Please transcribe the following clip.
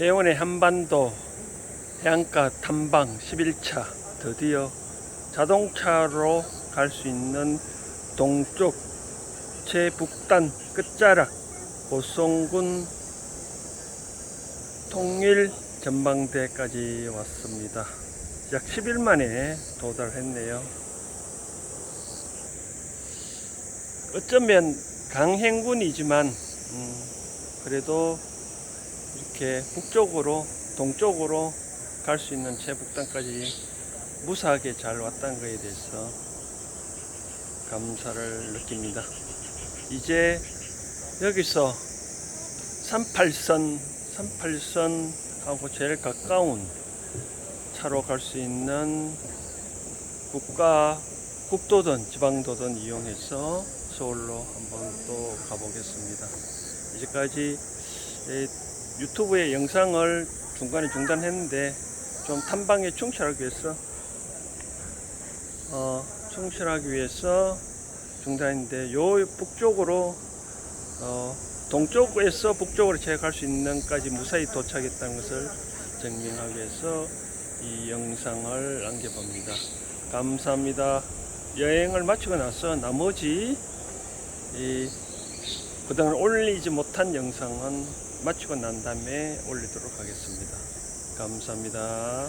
해운의 한반도 해안가 탐방 11차 드디어 자동차로 갈 수 있는 동쪽 최북단 끝자락 고성군 통일 전망대까지 왔습니다. 약 10일 만에 도달했네요. 어쩌면 강행군이지만 음, 그래도 이렇게 북쪽으로 동쪽으로 갈 수 있는 최북단까지 무사하게 잘 왔다는 것에 대해서 감사를 느낍니다. 이제 여기서 38선 38선하고 제일 가까운 차로 갈 수 있는 국가 국도든 지방도든 이용해서 서울로 한번 또 가보겠습니다. 이제까지 에, 유튜브의 영상을 중간에 중단했는데 좀 탐방에 충실하기 위해서 어, 충실하기 위해서 중단했는데 요 북쪽으로 어, 동쪽에서 북쪽으로 제가 갈 수 있는까지 무사히 도착했다는 것을 증명하기 위해서 이 영상을 남겨봅니다. 감사합니다. 여행을 마치고 나서 나머지 이 그동안 올리지 못한 영상은 마치고 난 다음에 올리도록 하겠습니다. 감사합니다.